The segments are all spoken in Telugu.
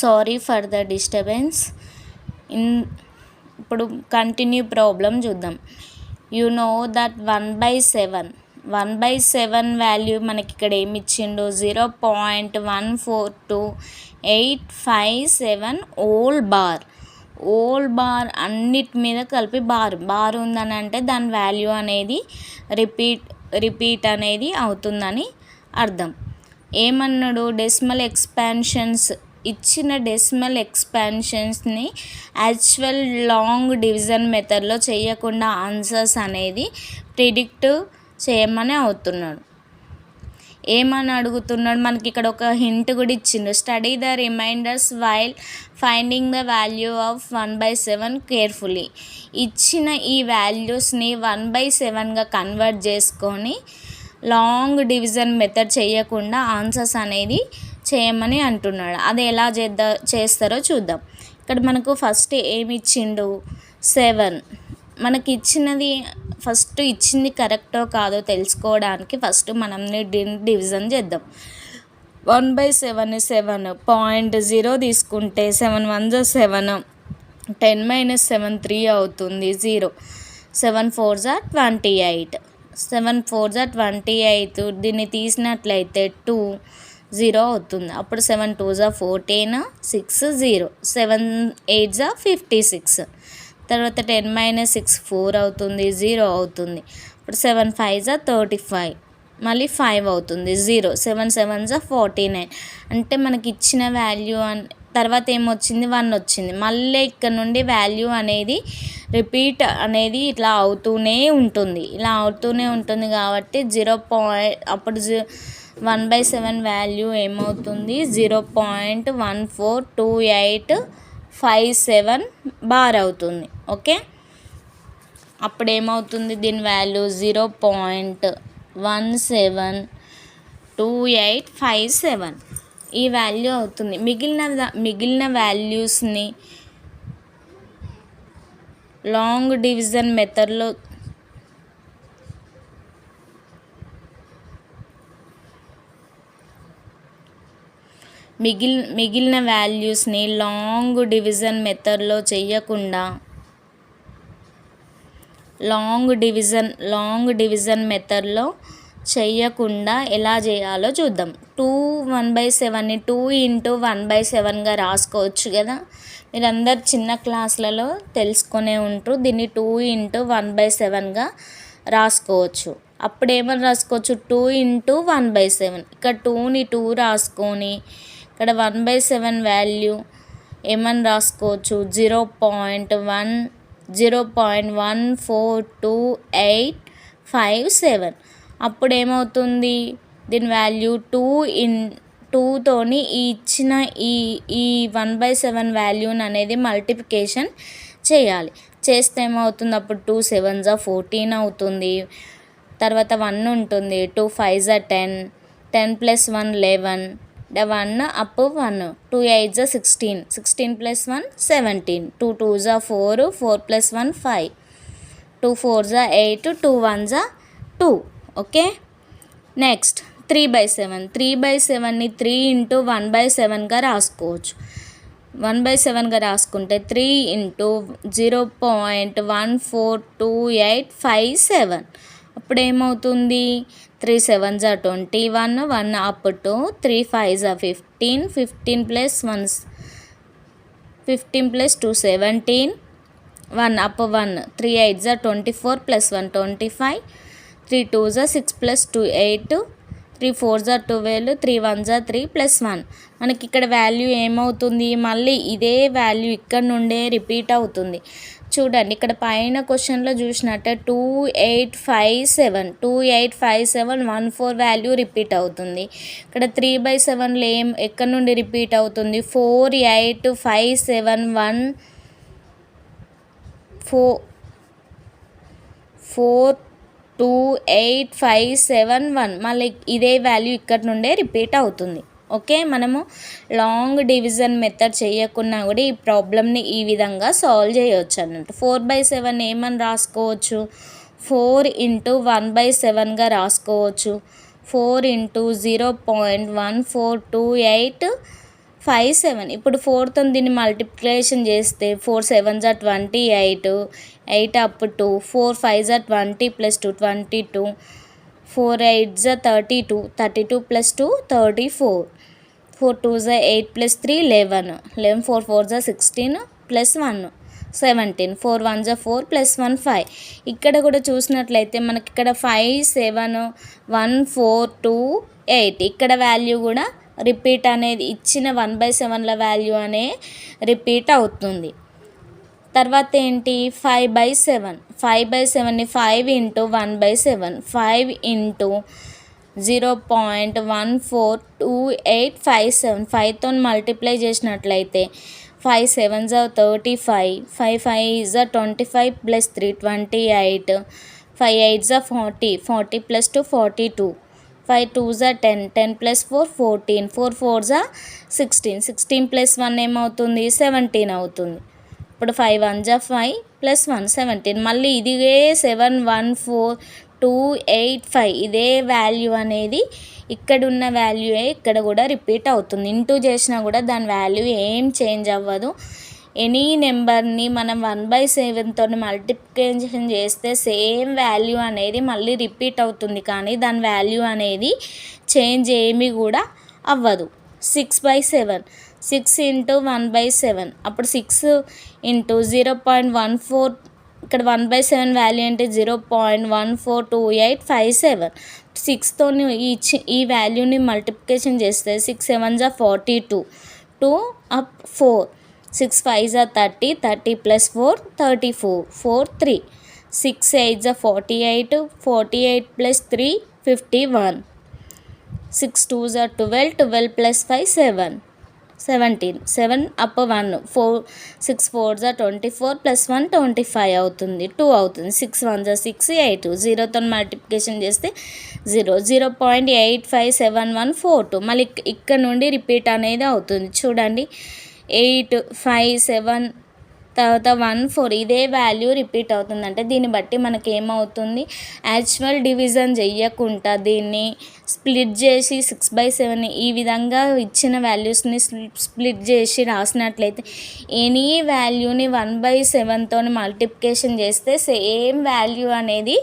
Sorry for the disturbance. In ఇప్పుడు కంటిన్యూ ప్రాబ్లం చూద్దాం. You know that one by seven. One by seven value మనకి ఇక్కడ ఏమి ఇచ్చిండు? Zero point one four two eight five seven whole bar. Whole bar అన్నిటి మీద కలిపి బార్. బార్ ఉందని అంటే దాని వాల్యూ అనేది రిపీట్ రిపీట్ అనేది అవుతుందని అర్థం. ఏమన్నాడు? డెసిమల్ ఎక్స్పాన్షన్స్ ఇచ్చిన డెసిమల్ ఎక్స్పాన్షన్స్ని యాక్చువల్ లాంగ్ డివిజన్ మెథడ్లో చేయకుండా ఆన్సర్స్ అనేది ప్రిడిక్ట్ చేయమని అవుతున్నాడు. ఏమని అడుగుతున్నాడు? మనకి ఇక్కడ ఒక హింట్ కూడా ఇచ్చిండు. Study the reminders while finding the value of one by seven carefully ఇచ్చిన ఈ వాల్యూస్ని వన్ బై సెవెన్గా కన్వర్ట్ చేసుకొని లాంగ్ డివిజన్ మెథడ్ చేయకుండా ఆన్సర్స్ అనేది చేయమని అంటున్నాడు. అది ఎలా చేద్దా చేస్తారో చూద్దాం. ఇక్కడ మనకు ఫస్ట్ ఏమి ఇచ్చిండు సెవెన్ మనకి ఇచ్చినది ఫస్ట్ ఇచ్చింది కరెక్టో కాదో తెలుసుకోవడానికి ఫస్ట్ మనం డివిజన్ చేద్దాం. One by seven seven point zero తీసుకుంటే సెవెన్ వన్ జా seven ten minus seven three అవుతుంది జీరో సెవెన్ ఫోర్ జా ట్వంటీ ఎయిట్ సెవెన్ ఫోర్ జా ట్వంటీ ఎయిట్ దీన్ని తీసినట్లయితే టూ జీరో అవుతుంది. అప్పుడు సెవెన్ టూ జా fourteen six zero seven eight జా ఫిఫ్టీ సిక్స్ తర్వాత టెన్ మైనస్ సిక్స్ ఫోర్ అవుతుంది జీరో అవుతుంది. ఇప్పుడు సెవెన్ ఫైవ్ జా థర్టీ ఫైవ్ మళ్ళీ ఫైవ్ అవుతుంది జీరో సెవెన్ సెవెన్ జా ఫార్టీ నైన్ అంటే మనకి ఇచ్చిన వాల్యూ అన్ తర్వాత ఏమొచ్చింది? వన్ వచ్చింది. మళ్ళీ ఇక్కడ నుండి వాల్యూ అనేది రిపీట్ అనేది ఇట్లా అవుతూనే ఉంటుంది. ఇలా అవుతూనే ఉంటుంది కాబట్టి జీరో పాయింట్ అప్పుడు జీ వన్ బై సెవెన్ వాల్యూ ఏమవుతుంది? Zero point one four two eight five seven bar అవుతుంది. ఓకే? అప్పుడు ఏమవుతుంది దీని value? Zero point one seven two eight five seven. ఈ వాల్యూ అవుతుంది. మిగిలిన మిగిలిన వాల్యూస్ని లాంగ్ డివిజన్ మెథడ్లో మిగిల్ మిగిలిన వాల్యూస్ని లాంగ్ డివిజన్ మెథడ్లో చేయకుండా లాంగ్ డివిజన్ లాంగ్ డివిజన్ మెథడ్లో చేయకుండా ఎలా చేయాలో చూద్దాం. టూ వన్ బై సెవెన్ని టూ ఇంటూ వన్ బై సెవెన్గా రాసుకోవచ్చు కదా. మీరందరు చిన్న క్లాసులలో తెలుసుకునే ఉంటారు. దీన్ని టూ ఇంటూ వన్ బై సెవెన్గా రాసుకోవచ్చు. అప్పుడు ఏమని రాసుకోవచ్చు? Two into one by seven. ఇక్కడ టూని టూ రాసుకొని ఇక్కడ వన్ బై సెవెన్ వాల్యూ ఏమని రాసుకోవచ్చు? Zero point one zero point one four two eight five seven. అప్పుడు ఏమవుతుంది? దీని వాల్యూ టూ ఇన్ టూతోని ఈ ఇచ్చిన ఈ ఈ వన్ బై సెవెన్ వాల్యూని అనేది మల్టిప్లికేషన్ చేయాలి. చేస్తే ఏమవుతుంది? అప్పుడు టూ సెవెన్ జా ఫోర్టీన్ అవుతుంది. తర్వాత వన్ ఉంటుంది. టూ ఫైవ్ జా ten. Ten plus one eleven. One up one two eight జా sixteen sixteen plus one seventeen two two జా four four plus one five two four జా ఎయిట్ టూ వన్ జా two okay next three by seven three by సెవెన్ని three into one by సెవెన్గా రాసుకోవచ్చు వన్ బై సెవెన్గా రాసుకుంటే three into zero point one four two eight five seven అప్పుడు ఏమవుతుంది త్రీ సెవెన్ జా twenty one one up two three five జా fifteen fifteen plus one fifteen plus two seventeen one up one three eight జా twenty four plus one twenty five three two జా six plus two eight three four జా ట్వెల్వ్ త్రీ వన్ జా త్రీ ప్లస్ వన్. మనకి ఇక్కడ వాల్యూ ఏమవుతుంది? మళ్ళీ ఇదే వాల్యూ ఇక్కడ నుండే రిపీట్ అవుతుంది. చూడండి ఇక్కడ పైన క్వశ్చన్లో చూసినట్టే two eight five seven two eight five seven one four value repeat అవుతుంది. ఇక్కడ త్రీ బై సెవెన్లో ఏం ఎక్కడి నుండి రిపీట్ అవుతుంది? Four eight five seven one four four two eight five seven one మళ్ళీ ఇదే వాల్యూ ఇక్కడ నుండే రిపీట్ అవుతుంది. ఓకే మనము లాంగ్ డివిజన్ మెథడ్ చేయకున్నా కూడా ఈ ప్రాబ్లమ్ని ఈ విధంగా సాల్వ్ చేయవచ్చు అన్నట్టు. ఫోర్ బై సెవెన్ ఏమని రాసుకోవచ్చు? ఫోర్ ఇంటూ వన్ బై సెవెన్గా రాసుకోవచ్చు. Four into zero point one four two eight five seven. ఇప్పుడు ఫోర్తో దీన్ని మల్టిప్లికేషన్ చేస్తే ఫోర్ సెవెన్ జా twenty eight eight up two four five జా twenty plus two twenty two. Four eight జా thirty two thirty two plus two thirty four. Four two జ eight plus three eleven. Eleven four four జా sixteen plus one seventeen. Four one జా ఫోర్ ప్లస్ వన్ ఫైవ్. ఇక్కడ కూడా చూసినట్లయితే మనకి ఇక్కడ five seven one four two eight. ఇక్కడ వాల్యూ కూడా రిపీట్ అనేది ఇచ్చిన వన్ బై సెవెన్ల వాల్యూ అనే రిపీట్ అవుతుంది. తర్వాత ఏంటి? Five by seven five by సెవెన్ని five into one by seven five into zero point one four two eight five seven ఫైవ్తో multiply చేసినట్లయితే ఫైవ్ సెవెన్ జా థర్టీ ఫైవ్ ఫైవ్ ఫైవ్ జా twenty five plus three twenty eight five eight జా forty forty plus two forty two five two జా ten ten plus four fourteen four four జా సిక్స్టీన్ సిక్స్టీన్ ప్లస్ వన్ ఏమవుతుంది? సెవెంటీన్ అవుతుంది. ఇప్పుడు ఫైవ్ వన్ జా ఫైవ్ ప్లస్ వన్ సెవెంటీన్ మళ్ళీ ఇదిగే seven one four two eight five ఇదే వాల్యూ అనేది ఇక్కడ ఉన్న వాల్యూయే ఇక్కడ కూడా రిపీట్ అవుతుంది. ఇంటూ చేసినా కూడా దాని వాల్యూ ఏం చేంజ్ అవ్వదు. ఎనీ నెంబర్ని మనం వన్ బై సెవెన్తో మల్టిప్లికేషన్ చేస్తే సేమ్ వాల్యూ అనేది మళ్ళీ రిపీట్ అవుతుంది. కానీ దాని వాల్యూ అనేది చేంజ్ ఏమీ కూడా అవ్వదు. Six by seven six into one by seven. అప్పుడు six into zero point one four ఇక్కడ వన్ బై సెవెన్ వాల్యూ అంటే zero point one four two eight five seven. సిక్స్తో ఈ ఈ వాల్యూని మల్టిప్లికేషన్ చేస్తే సిక్స్ సెవెన్ జా forty two. Two up four. Six five జా thirty thirty plus four thirty four. Four three. Six eight జా forty eight forty eight plus three fifty one. Six two జా twelve twelve plus five seven. Seventeen. Seven up one. Four six four జా twenty four plus one twenty five అవుతుంది. టూ అవుతుంది. సిక్స్ వన్ జా సిక్స్ ఎయిట్. జీరోతో మల్టిప్లికేషన్ చేస్తే zero. Zero point eight five seven one four two. మళ్ళీ ఇక్కడ నుండి రిపీట్ అనేది అవుతుంది. చూడండి. ఎయిట్ ఫైవ్ సెవెన్ తర్వాత వన్ ఫోర్ ఇదే వాల్యూ రిపీట్ అవుతుంది అంటే దీన్ని బట్టి మనకి ఏమవుతుంది? యాక్చువల్ డివిజన్ చెయ్యకుండా దీన్ని స్ప్లిట్ చేసి సిక్స్ బై సెవెన్ ఈ విధంగా ఇచ్చిన వాల్యూస్ని స్ప్లిట్ చేసి రాసినట్లయితే ఎనీ వాల్యూని వన్ బై సెవెన్తో మల్టిప్లికేషన్ చేస్తే సేమ్ వాల్యూ అనేది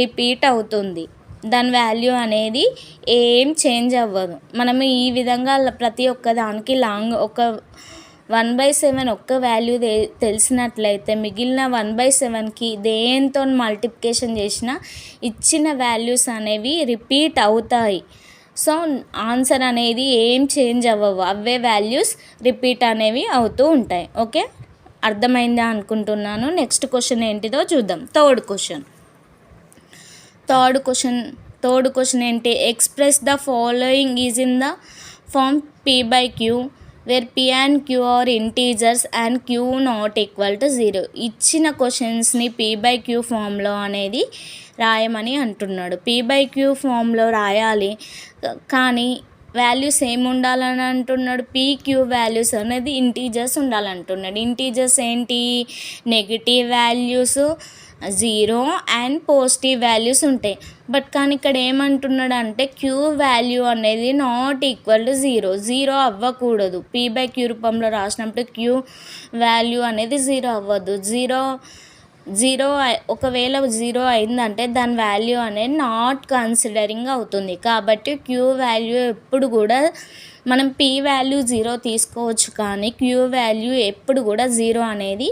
రిపీట్ అవుతుంది. దాని వాల్యూ అనేది ఏం చేంజ్ అవ్వదు. మనము ఈ విధంగా ప్రతి ఒక్క దానికి లాంగ్ ఒక వన్ బై సెవెన్ ఒక్క వాల్యూ తెలిసినట్లయితే మిగిలిన వన్ బై సెవెన్కి దేంతో మల్టిప్లికేషన్ చేసినా ఇచ్చిన వాల్యూస్ అనేవి రిపీట్ అవుతాయి. సో ఆన్సర్ అనేది ఏం చేంజ్ అవ్వవు. అవే వాల్యూస్ రిపీట్ అనేవి అవుతూ ఉంటాయి. ఓకే? అర్థమైందా అనుకుంటున్నాను. నెక్స్ట్ క్వశ్చన్ ఏంటిదో చూద్దాం. Third question. Third question third question ఏంటి? Express the following is in the form p by q. Where p and q are integers and q not equal to zero ఇచ్చిన క్వశ్చన్స్ని పీ బై క్యూ ఫామ్లో అనేది రాయమని అంటున్నాడు. పీ బై క్యూ ఫామ్లో రాయాలి. కానీ వాల్యూస్ ఏమి ఉండాలని అంటున్నాడు? పీక్యూ వాల్యూస్ అనేది ఇంటీజర్స్ ఉండాలంటున్నాడు. ఇంటీజర్స్ ఏంటి? Negative values zero and positive values ఉంటాయి. బట్ కానీ ఇక్కడ ఏమంటున్నాడు అంటే క్యూ వాల్యూ అనేది not equal to zero. Zero అవ్వకూడదు. పీ బై క్యూ రూపంలో రాసినప్పుడు క్యూ వాల్యూ అనేది జీరో అవ్వదు జీరో జీరో ఒకవేళ జీరో అయిందంటే దాని వాల్యూ అనేది నాట్ కన్సిడరింగ్ అవుతుంది. కాబట్టి క్యూ వాల్యూ ఎప్పుడు కూడా మనం పీ వాల్యూ జీరో తీసుకోవచ్చు కానీ క్యూ వాల్యూ ఎప్పుడు కూడా జీరో అనేది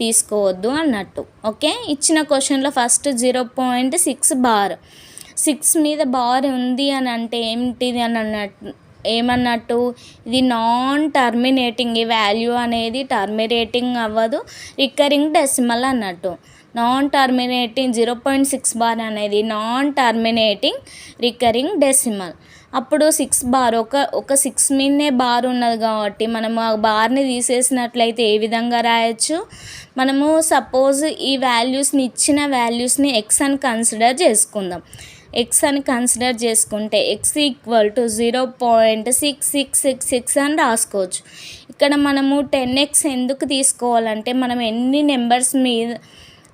తీసుకోవద్దు అన్నట్టు. ఓకే? ఇచ్చిన క్వశ్చన్లో first zero point six bar. Six మీద బార్ ఉంది అని అంటే ఏమిటిది అని అన్నట్టు ఏమన్నట్టు? ఇది నాన్ టర్మినేటింగ్ ఈ వాల్యూ అనేది టర్మినేటింగ్ అవ్వదు. రికరింగ్ డెసిమల్ అన్నట్టు. Non terminating zero point six bar అనేది నాన్ టర్మినేటింగ్ రికరింగ్ డెసిమల్. అప్పుడు సిక్స్ బార్ ఒక ఒక సిక్స్ మీదనే బార్ ఉన్నది కాబట్టి మనం ఆ బార్ని తీసేసినట్లయితే ఏ విధంగా రాయొచ్చు? మనము సపోజ్ ఈ వాల్యూస్ని ఇచ్చిన వాల్యూస్ని ఎక్స్ అని కన్సిడర్ చేసుకుందాం. ఎక్స్ అని కన్సిడర్ చేసుకుంటే x equal to zero point six six six six అని రాసుకోవచ్చు. ఇక్కడ మనము టెన్ ఎక్స్ ఎందుకు తీసుకోవాలంటే మనం ఎన్ని నెంబర్స్ మీద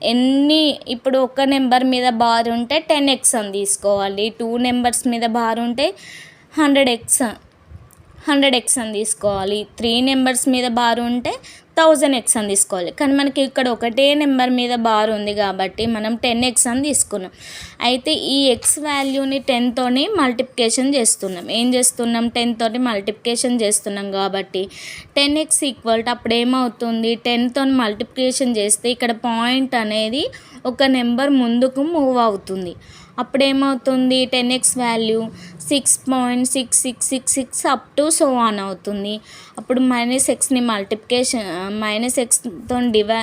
ఎన్ని ఇప్పుడు ఒక నెంబర్ మీద బార్ ఉంటే టెన్ ఎక్స్ అని తీసుకోవాలి. టూ నెంబర్స్ మీద బార్ ఉంటే హండ్రెడ్ ఎక్స్ హండ్రెడ్ ఎక్స్ అని తీసుకోవాలి. త్రీ నెంబర్స్ మీద బార్ ఉంటే థౌజండ్ ఎక్స్ అని తీసుకోవాలి. కానీ మనకి ఇక్కడ ఒకటే నెంబర్ మీద బార్ ఉంది కాబట్టి మనం టెన్ ఎక్స్ అని తీసుకున్నాం. అయితే ఈ ఎక్స్ వాల్యూని టెన్తోని మల్టిప్లికేషన్ చేస్తున్నాం. ఏం చేస్తున్నాం? టెన్ మల్టిప్లికేషన్ చేస్తున్నాం కాబట్టి టెన్ ఎక్స్ ఈక్వల్ టు అప్పుడు ఏమవుతుంది? టెన్తో మల్టిప్లికేషన్ చేస్తే ఇక్కడ పాయింట్ అనేది ఒక నెంబర్ ముందుకు మూవ్ అవుతుంది. అప్పుడేమవుతుంది? Ten x value six point six six six six up to so on అవుతుంది. అప్పుడు మైనస్ ఎక్స్ని మల్టిప్లికేషన్ మైనస్ ఎక్స్తో డివై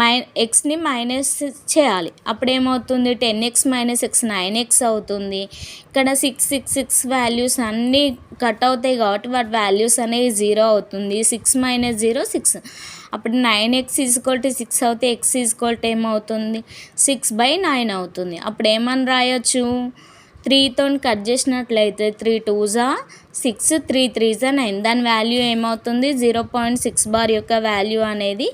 మై ఎక్స్ని మైనస్ చేయాలి. అప్పుడు ఏమవుతుంది ten x minus x nine x అవుతుంది. ఇక్కడ సిక్స్ సిక్స్ సిక్స్ వాల్యూస్ అన్నీ కట్ అవుతాయి కాబట్టి వాటి వాల్యూస్ అనేవి జీరో అవుతుంది. సిక్స్ మైనస్ జీరో సిక్స్ అప్పుడు nine x equal to six అవుతే ఎక్స్ ఈజ్వల్ టు ఏమవుతుంది? సిక్స్ బై నైన్ అవుతుంది. అప్పుడు ఏమని రాయొచ్చు త్రీతో కట్ చేసినట్లయితే త్రీ టూ జా సిక్స్ త్రీ త్రీ జా నైన్ దాని వాల్యూ ఏమవుతుంది? జీరో పాయింట్ సిక్స్ బార్ యొక్క వాల్యూ అనేది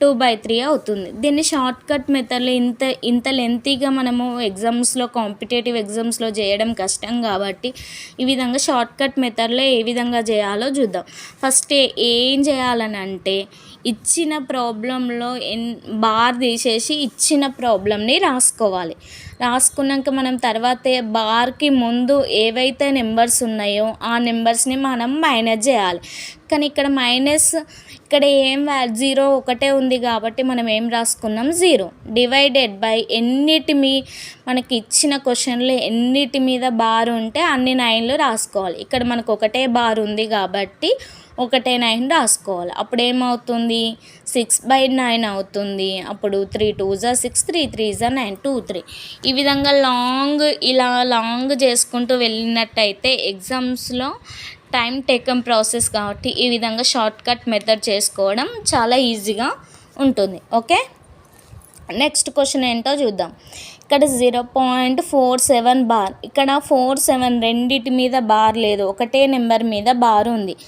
టూ బై త్రీ అవుతుంది. దీన్ని షార్ట్ కట్ మెథడ్లో ఇంత ఇంత లెంతీగా మనము ఎగ్జామ్స్లో కాంపిటేటివ్ ఎగ్జామ్స్లో చేయడం కష్టం కాబట్టి ఈ విధంగా షార్ట్ కట్ మెథడ్లో ఏ విధంగా చేయాలో చూద్దాం. ఫస్ట్ ఏం చేయాలని అంటే ఇచ్చిన ప్రాబ్లంలో ఎన్ బార్ తీసేసి ఇచ్చిన ప్రాబ్లమ్ని రాసుకోవాలి. రాసుకున్నాక మనం తర్వాత బార్కి ముందు ఏవైతే నెంబర్స్ ఉన్నాయో ఆ నెంబర్స్ని మనం మైనస్ చేయాలి. కానీ ఇక్కడ మైనస్ ఇక్కడ ఏం వ్యా జీరో ఒకటే ఉంది కాబట్టి మనం ఏం రాసుకున్నాం? జీరో. డివైడెడ్ బై ఎన్నిటి మీ మనకి ఇచ్చిన క్వశ్చన్లు ఎన్నిటి మీద బార్ ఉంటే అన్ని నైన్లు రాసుకోవాలి. ఇక్కడ మనకు ఒకటే బార్ ఉంది కాబట్టి ఒకటే నైన్ రాసుకోవాలి. అప్పుడు ఏమవుతుంది? సిక్స్ బై నైన్ అవుతుంది. అప్పుడు త్రీ టూ జా సిక్స్ త్రీ త్రీ జా నైన్ టూ త్రీ ఈ విధంగా లాంగ్ ఇలా లాంగ్ చేసుకుంటూ వెళ్ళినట్టయితే ఎగ్జామ్స్లో టైం టేకమ్ ప్రాసెస్ కాబట్టి ఈ విధంగా షార్ట్కట్ మెథడ్ చేసుకోవడం చాలా ఈజీగా ఉంటుంది. ఓకే నెక్స్ట్ క్వశ్చన్ ఏంటో చూద్దాం. ఇక్కడ zero point four seven bar ఇక్కడ ఫోర్ సెవెన్ రెండిటి మీద బార్ లేదు. ఒకటే నెంబర్ మీద బార్ ఉంది.